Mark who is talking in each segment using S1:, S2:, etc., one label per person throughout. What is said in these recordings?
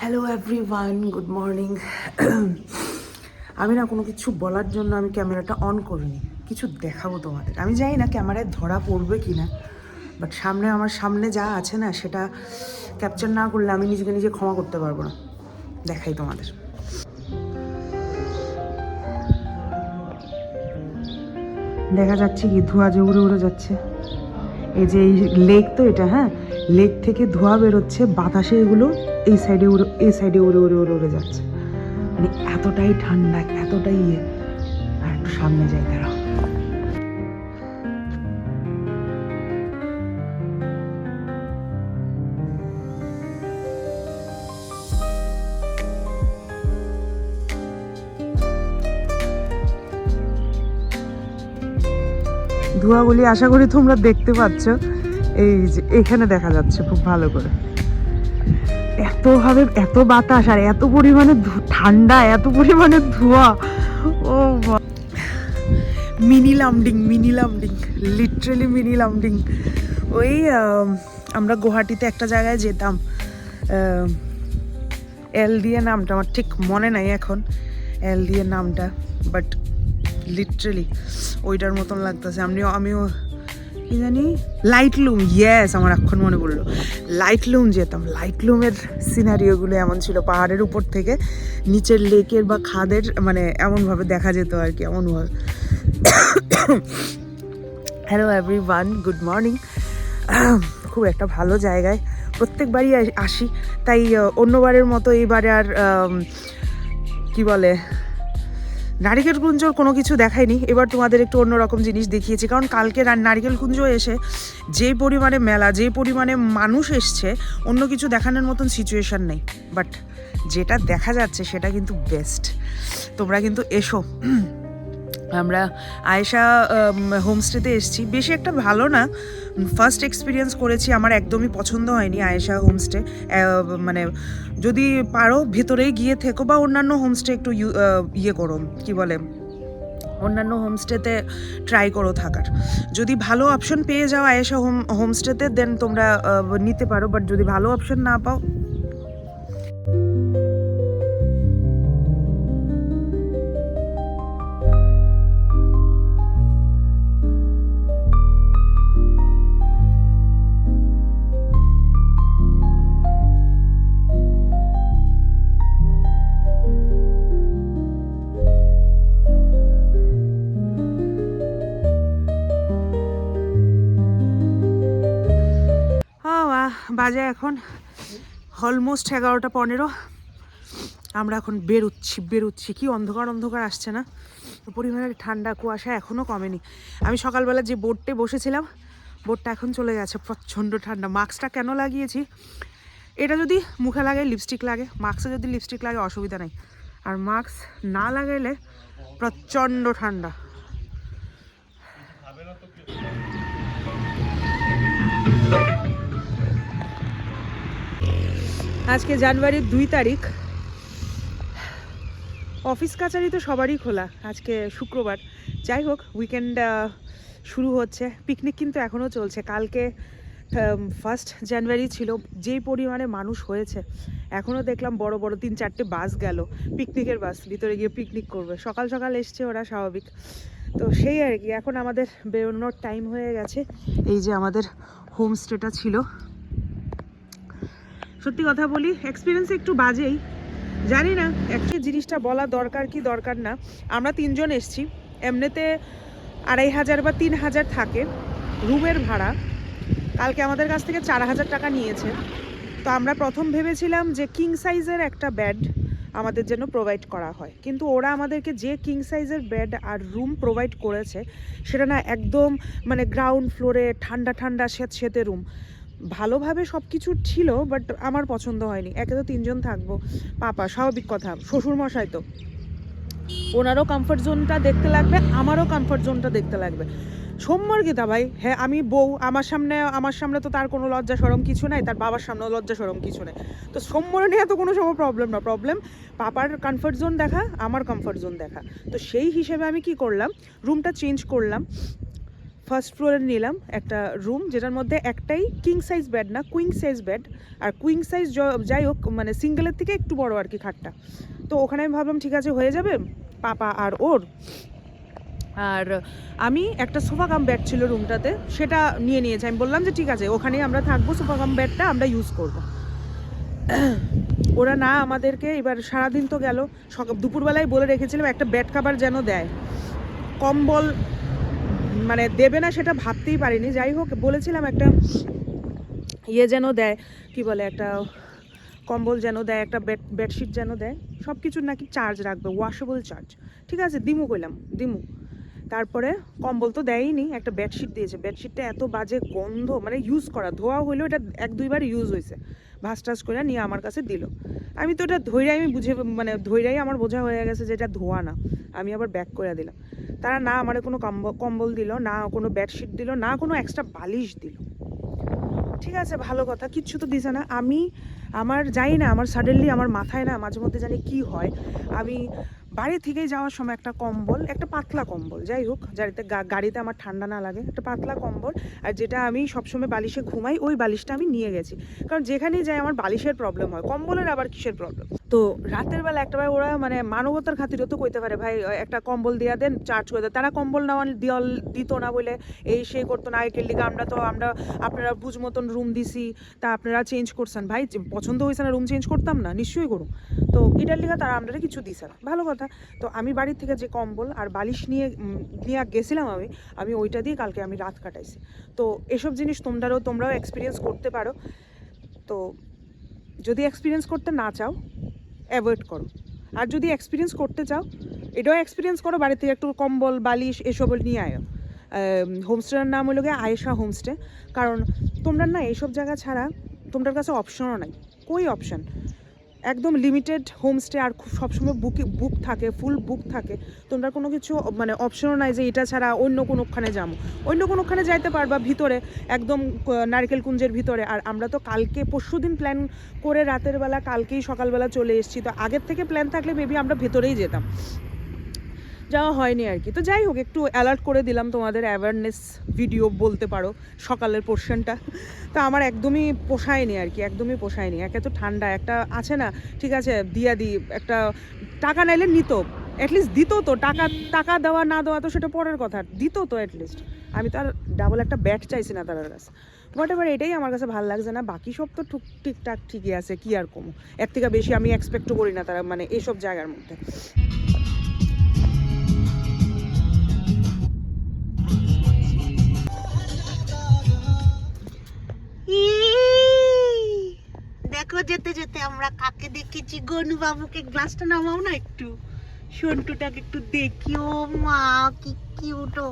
S1: Hello everyone good morning আমি না কোনো কিছু বলার জন্য আমি ক্যামেরাটা অন করিনি। কিছু দেখাবো তোমাদের। আমি জানি না ক্যামেরায় ধরা পড়বে কি না বাট সামনে আমার সামনে যা আছে না, সেটা ক্যাপচার না করলে আমি নিজেকে নিজে ক্ষমা করতে পারব না। দেখাই তোমাদের। দেখা যাচ্ছে কি, ধোঁয়া যে উড়ে উড়ে যাচ্ছে। এই যে এই লেক তো এটা হ্যাঁ? লেক থেকে ধোঁয়া বেরোচ্ছে, বাতাসে এগুলো এই সাইডে উড়ে, এই সাইডে উড়ে উড়ে উড়ে উড়ে যাচ্ছে। মানে এতটাই ঠান্ডা, এতটাই ইয়ে। আর একটু সামনে যাই, দাঁড়াও। ধোঁয়াগুলি আশা করি তোমরা দেখতে পাচ্ছ। এই যে, এখানে দেখা যাচ্ছে খুব ভালো করে। এতভাবে এত বাতাস আর এত পরিমাণে ঠান্ডা, এত পরিমাণে ধোঁয়া। ও mini Lumding mini Lumding literally mini Lumding. ওই আমরা গুয়াহাটিতে একটা জায়গায় যেতাম এল দিয়ে নামটা আমার ঠিক মনে নাই এখন এল দিয়ে নামটা বাট লিটারেলি ওইটার মতন লাগতেছে। আমিও আমিও কি জানি লাইট লুম ইয়েস আমার এখন মনে পড়ল। লাইট লুম যেতাম। লাইট লুমের সিনারিওগুলো এমন ছিল, পাহাড়ের উপর থেকে নিচের লেকের বা খাদের মানে এমনভাবে দেখা যেত আর কি, এমনভাবে। Hello everyone good morning খুব একটা ভালো জায়গায় প্রত্যেকবারই আসি। তাই অন্যবারের মতো এইবারে আর কি বলে? নারিকেল কুঞ্জর কোনো কিছু দেখায়নি। এবার তোমাদের একটু অন্যরকম জিনিস দেখিয়েছি, কারণ কালকে নারিকেল কুঞ্জ এসে যে পরিমাণে মেলা, যে পরিমাণে মানুষ এসছে, অন্য কিছু দেখানোর মতন সিচুয়েশন নেই। বাট যেটা দেখা যাচ্ছে সেটা কিন্তু বেস্ট তোমরা কিন্তু এসো। আমরা আয়েশা হোমস্টেতে এসেছি। বেশি একটা ভালো না। ফার্স্ট এক্সপিরিয়েন্স করেছি, আমার একদমই পছন্দ হয়নি আয়েশা হোমস্টে। মানে যদি পারো ভেতরেই গিয়ে থেকো বা অন্যান্য হোমস্টে একটু ইয়ে করো, কি বলে? অন্যান্য হোমস্টেতে ট্রাই করো থাকার। যদি ভালো অপশন পেয়ে যাও আয়েশা হোম, হোমস্টেতে দেন তোমরা নিতে পারো। বাট যদি ভালো অপশন না পাও বাজে এখন অলমোস্ট এগারোটা পনেরো। আমরা এখন বেরোচ্ছি বেরোচ্ছি। কি অন্ধকার অন্ধকার আসছে না। পরিমাণের ঠান্ডা, কুয়াশা এখনও কমেনি। আমি সকালবেলা যে বোটে বসেছিলাম, বোটটা এখন চলে গেছে প্রচণ্ড ঠান্ডা। মাস্কটা কেন লাগিয়েছি? এটা যদি মুখে লাগে লিপস্টিক লাগে। মাস্কে যদি লিপস্টিক লাগে, অসুবিধা নেই। আর মাস্ক না লাগাইলে প্রচণ্ড ঠান্ডা। আজকে জানুয়ারির দুই তারিখ। অফিস কাচারি তো সবারই খোলা আজকে শুক্রবার। যাই হোক উইকেন্ড শুরু হচ্ছে। পিকনিক কিন্তু এখনও চলছে। কালকে ফার্স্ট জানুয়ারি ছিল। যেই পরিমাণে মানুষ হয়েছে, এখনও দেখলাম বড় বড় তিন, চারটে বাস গেল। পিকনিকের বাস ভিতরে গিয়ে পিকনিক করবে। সকাল সকাল এসছে ওরা স্বাভাবিক। তো সেই আর কি, এখন আমাদের বেরোনোর টাইম হয়ে গেছে। এই যে আমাদের হোমস্টেটা ছিল। সত্যি কথা বলি এক্সপিরিয়েন্স একটু বাজেই। জানি না, একটা জিনিসটা বলা দরকার কি দরকার না। আমরা তিনজন এসছি, এমনিতে আড়াই হাজার বা তিন হাজার থাকে রুমের ভাড়া। কালকে আমাদের কাছ থেকে চার হাজার টাকা নিয়েছে। তো আমরা প্রথম ভেবেছিলাম যে কিং সাইজের একটা ব্যাড আমাদের জন্য প্রোভাইড করা হয়। কিন্তু ওরা আমাদেরকে যে কিং সাইজের বেড আর রুম প্রোভাইড করেছে, সেটা না একদম মানে গ্রাউন্ড ফ্লোরে ঠান্ডা ঠান্ডা স্যাঁত স্যাঁতে রুম ভালোভাবে সব কিছু ছিল বাট আমার পছন্দ হয়নি। একে তো তিনজন থাকব। পাপা, স্বাভাবিক কথা শ্বশুর মশাই তো। ওনারও কমফর্ট জোনটা দেখতে লাগবে, আমারও কমফর্ট জোনটা দেখতে লাগবে। সোমবার গীতা ভাই হ্যাঁ আমি বউ, আমার সামনে আমার সামনে তো তার কোনো লজ্জা সরম কিছু নাই, তার বাবার সামনেও লজ্জা সরম কিছু নেই। তো সোমবার নিয়ে তো কোনো সময় প্রবলেম না। প্রবলেম পাপার কমফর্ট জোন দেখা, আমার কমফর্ট জোন দেখা। তো সেই হিসেবে আমি কি করলাম রুমটা চেঞ্জ করলাম। ফার্স্ট ফ্লোরে নিলাম একটা রুম যেটার মধ্যে একটাই কিং সাইজ বেড না কুইং সাইজ বেড আর কুইং সাইজ যাই হোক মানে সিঙ্গেলের থেকে একটু বড় আর কি খাটটা। তো ওখানে আমি ভাবলাম, ঠিক আছে, হয়ে যাবে, পাপা আর ওর। আর আমি একটা সোফা কাম বেড ছিল রুমটাতে সেটা নিয়ে নিয়েছি। আমি বললাম যে, ঠিক আছে, ওখানেই আমরা থাকব, সোফা কাম বেডটা আমরা ইউজ করব। ওরা, না, আমাদেরকে এবার সারাদিন তো গেল। সকাল দুপুরবেলায় বলে রেখেছিলাম, একটা বেড কাভার যেন দেয়। কম্বল মানে দেবে না সেটা ভাবতেই পারিনি। যাই হোক, বলেছিলাম একটা ইয়ে যেন দেয়, কি বলে একটা কম্বল যেন দেয়, একটা বেড বেডশিট যেন দেয় সব কিছুর নাকি চার্জ রাখবে ওয়াশেবল চার্জ ঠিক আছে, দিমু কইলাম, দিমু। তারপরে কম্বল তো দেয়ই নি একটা বেডশিট দিয়েছে। বেডশিটটা এত বাজে গন্ধ মানে ইউজ করা, ধোয়া হইলেও এটা এক দুইবার ইউজ হয়েছে ভাস টাস করে নিয়ে আমার কাছে দিল। আমি তো এটা ধৈরাই আমি বুঝে মানে ধৈরাই আমার বোঝা হয়ে গেছে যে এটা ধোয়া না। আমি আবার ব্যাক করে দিলাম। তারা না আমার কোনো কম্বল দিল, না কোনো বেডশিট দিল, না কোনো এক্সট্রা বালিশ দিল। ঠিক আছে, ভালো কথা, কিচ্ছু তো দিছে না। আমি আমার যাই না, আমার সাডেনলি আমার মাথায় না মাঝে মধ্যে জানি কি হয়। আমি বাড়ি থেকে যাওয়ার সময় একটা কম্বল, একটা পাতলা কম্বল, যাই হোক যাতে গাড়িতে আমার ঠান্ডা না লাগে, একটা পাতলা কম্বল, আর যেটা আমি সবসময় বালিশে ঘুমাই, ওই বালিশটা আমি নিয়ে গেছি। কারণ যেখানেই যাই আমার বালিশের প্রবলেম হয়, কম্বলের আবার কিসের প্রবলেম তো রাতের বেলা একটা বার ওরা মানে মানবতার খাতিরও তো কইতে পারে, ভাই একটা কম্বল দিয়া দেন চার্জ করে দেন। তারা কম্বল নেওয়া দিয়াল দিত না বলে, এই সে করতো না আইকের লিগে আমরা তো, আমরা আপনারা বুঝ মতন রুম দিছি, তা আপনারা চেঞ্জ করছেন। ভাই পছন্দ হয়েছে না রুম চেঞ্জ করতাম না, নিশ্চয়ই করুন তো এটার লিগে তারা আমরা কিছু দিছে না। ভালো কথা তো আমি বাড়ির থেকে যে কম্বল আর বালিশ নিয়ে নিয়ে গেছিলাম আমি আমি ওইটা দিয়ে কালকে আমি রাত কাটাইছি। তো এসব জিনিস তোমরাও তোমরাও এক্সপিরিয়েন্স করতে পারো। তো যদি এক্সপিরিয়েন্স করতে না চাও অ্যাভয়েড করো। আর যদি এক্সপিরিয়েন্স করতে চাও, এটাও এক্সপিরিয়েন্স করো, বাড়ি থেকে একটু কম্বল, বালিশ এসব নিয়ে আয়ো। হোমস্টের নাম হলো গিয়ে আয়েশা হোমস্টে কারণ তোমরা না এইসব জায়গা ছাড়া তোমাদের কাছে অপশনও নাই। কই অপশন একদম লিমিটেড হোমস্টে আর খুব সবসময় বুক বুক থাকে ফুল বুক থাকে। তোমরা কোনো কিছু মানে অপশনও নাই যে এটা ছাড়া অন্য কোনোখানে যাব। অন্য কোনোখানে যাইতে পারবা ভিতরে, একদম নারকেল কুঞ্জের ভিতরে। আর আমরা তো কালকে, পরশু দিন প্ল্যান করে রাতের বেলা, কালকেই সকালবেলা চলে এসেছি। তো আগের থেকে প্ল্যান থাকলে মেবি আমরা ভেতরেই যেতাম। যাওয়া হয়নি আর কি। তো যাই হোক, একটু অ্যালার্ট করে দিলাম তোমাদের অ্যাওয়ারনেস ভিডিও বলতে পারো, সকালের পোর্শনটা তো আমার একদমই পোষায়নি আর কি, একদমই পোষায়নি। একে তো ঠান্ডা, একটা আছে না, ঠিক আছে, দিয়া দি, একটা টাকা নাইলে নিত অ্যাটলিস্ট দিত তো, টাকা টাকা দেওয়া না দেওয়া তো সেটা পরের কথা, দিত তো অ্যাটলিস্ট আমি তো আর ডাবল একটা ব্যাট চাইছি না তার কাছে। হোয়াট এভার এটাই আমার কাছে ভালো লাগছে না, বাকি সব তো টুক ঠিকঠাক ঠিকই আছে, কি আর কমো। এর থেকে বেশি আমি এক্সপেক্টও করি না তারা মানে এইসব জায়গার মধ্যে।
S2: যেতে যেতে আমরা কাকে দেখেছি? গনু বাবুকে গ্লাসটা নামাও না একটু। সন্টুটাকে একটু দেখি ও মা কি কিউটো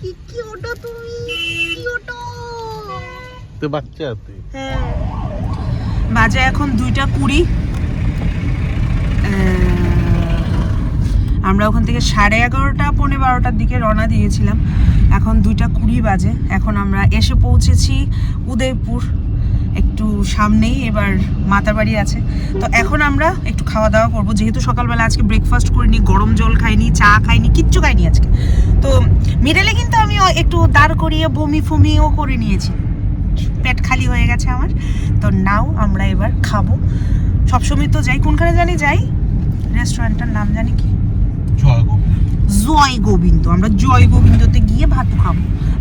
S2: কি কিউটো তুমি কিউটো
S3: তো বাচ্চা তুই
S2: হ্যাঁ।
S1: বাজে এখন দুইটা কুড়ি। আমরা ওখান থেকে সাড়ে এগারোটা পৌনে বারোটার দিকে রওনা দিয়েছিলাম। এখন দুইটা কুড়ি বাজে। এখন আমরা এসে পৌঁছেছি উদয়পুর। একটু সামনেই এবার মাতার বাড়ি আছে। তো এখন আমরা একটু খাওয়া দাওয়া করব। যেহেতু সকালবেলা আজকে ব্রেকফাস্ট করিনি, গরম জল খাইনি, চা খাইনি, কিচ্ছু খাইনি আজকে। তো মিডলে কিন্তু আমি একটু দাঁড় করিয়ে বমি ফমিও করে নিয়েছি। পেট খালি হয়ে গেছে আমার। তো নাও আমরা এবার খাব। সবসময় তো যাই। কোনখানে জানি যাই? রেস্টুরেন্টটার নাম জানি কি? গোবিন্দ। আমরা জয় গোবিন্দতে গিয়ে ভাত খাব।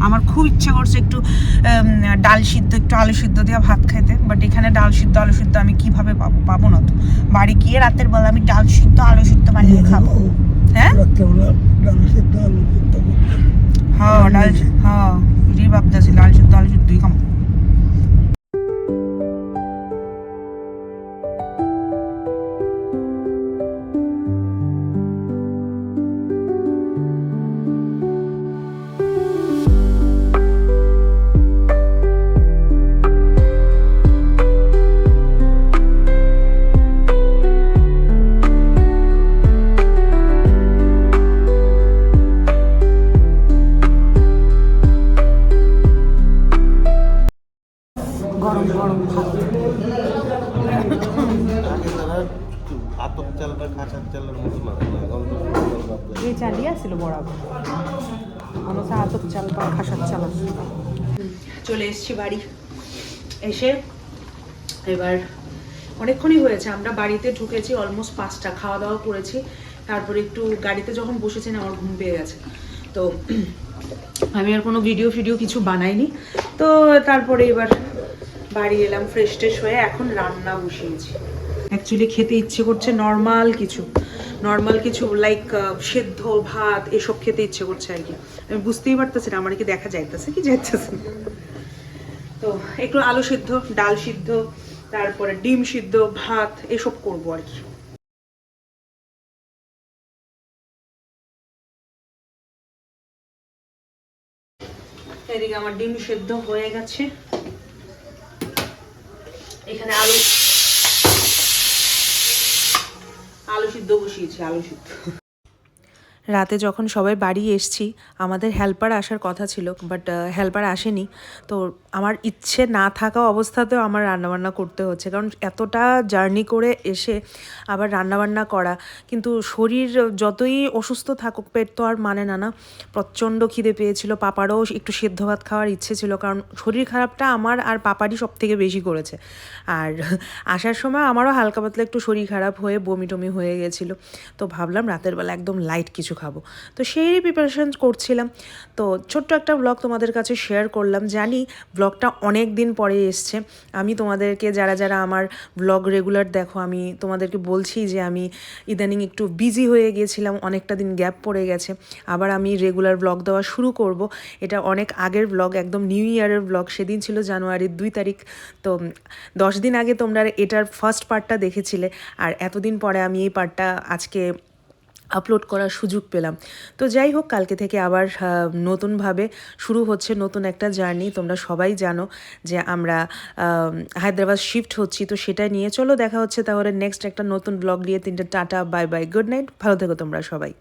S1: আমার খুব ইচ্ছা করছে একটু ডাল সিদ্ধ একটু আলু সিদ্ধ দিয়ে ভাত খেতে বাট এখানে ডাল সিদ্ধ আলু সিদ্ধ আমি কীভাবে পাবো পাবো না তো। বাড়ি গিয়ে রাতের বেলা আমি ডাল সিদ্ধ আলু সিদ্ধ বানিয়ে খাব। হ্যাঁ? হ্যাঁ ডাল হ্যাঁ এটাই ভাবতেছি ডাল সিদ্ধ আলু সিদ্ধই এই চালিয়ে আসছিল বরাবর আমার আতপ চাল বা খাসার চাল আছে চলে এসেছি বাড়ি। এসে এবার অনেকক্ষণই হয়েছে, আমরা বাড়িতে ঢুকেছি অলমোস্ট পাঁচটা খাওয়া দাওয়া করেছি। তারপরে একটু গাড়িতে যখন বসেছি আমার ঘুম পেয়ে গেছে। তো আমি আর কোনো ভিডিও ফিডিও কিছু বানাইনি। তো তারপরে এবার বাড়ি এলাম ফ্রেশ ট্রেশ হয়ে এখন রান্না বসিয়েছি। অ্যাকচুয়ালি খেতে ইচ্ছে করছে নর্মাল কিছু। নর্মাল কিছু লাইক সেদ্ধ ভাত, এসব খেতে ইচ্ছে করছে আর কি। আমি বুঝতেই পারতেছি না, আমার কি দেখা যাইতেছে কি যাইতেছে তো একটু আলু সিদ্ধ, ডাল সিদ্ধ, তারপরে ডিম সিদ্ধ, ভাত, এসব করব আর কি। এদিকে আমার ডিম সেদ্ধ হয়ে গেছে। এখানে আলু আলু সিদ্ধ বসিয়েছি আলু সিদ্ধ। রাতে যখন সবাই বাড়ি এসছি, আমাদের হেল্পার আসার কথা ছিল বাট হেল্পার আসেনি। তো আমার ইচ্ছে না থাকা অবস্থাতেও আমার রান্নাবান্না করতে হচ্ছে, কারণ এতটা জার্নি করে এসে আবার রান্নাবান্না করা। কিন্তু শরীর যতই অসুস্থ থাকুক, পেট তো আর মানে না না। প্রচণ্ড খিদে পেয়েছিল, পাপারও একটু সেদ্ধ ভাত খাওয়ার ইচ্ছে ছিল, কারণ শরীর খারাপটা আমার আর পাপারই সব থেকে বেশি করেছে। আর আসার সময় আমারও হালকা পাতলা একটু শরীর খারাপ হয়ে বমি টমি হয়ে গেছিল। তো ভাবলাম রাতের বেলা একদম লাইট কিছু খাব। তো সেই প্রিপারেশন করছিলাম। তো ছোট্ট একটা ব্লগ তোমাদের কাছে শেয়ার করলাম। জানি ব্লগটা অনেক দিন পরে এসছে। আমি তোমাদেরকে, যারা যারা আমার ব্লগ রেগুলার দেখো, আমি তোমাদেরকে বলছি যে আমি ইদানিং একটু বিজি হয়ে গিয়েছিলাম অনেকটা দিন গ্যাপ পড়ে গেছে। আবার আমি রেগুলার ব্লগ দেওয়া শুরু করব। এটা অনেক আগের ব্লগ একদম নিউ ইয়ারের ব্লগ সেদিন ছিল জানুয়ারির দুই তারিখ। তো দশ দিন আগে তোমরা এটার ফার্স্ট পার্টটা দেখেছিলে। আর এতদিন পরে আমি এই পার্টটা আজকে আপলোড করার সুযোগ পেলাম। তো যাই হোক, কালকে থেকে আবার নতুনভাবে শুরু হচ্ছে নতুন একটা জার্নি। তোমরা সবাই জানো যে আমরা হায়দ্রাবাদ শিফট হচ্ছি, তো সেটা নিয়ে। চলো, দেখা হচ্ছে তাহলে নেক্সট একটা নতুন ব্লগ নিয়ে। তিনটে tata, bye bye, good night. ভালো থেকো তোমরা সবাই।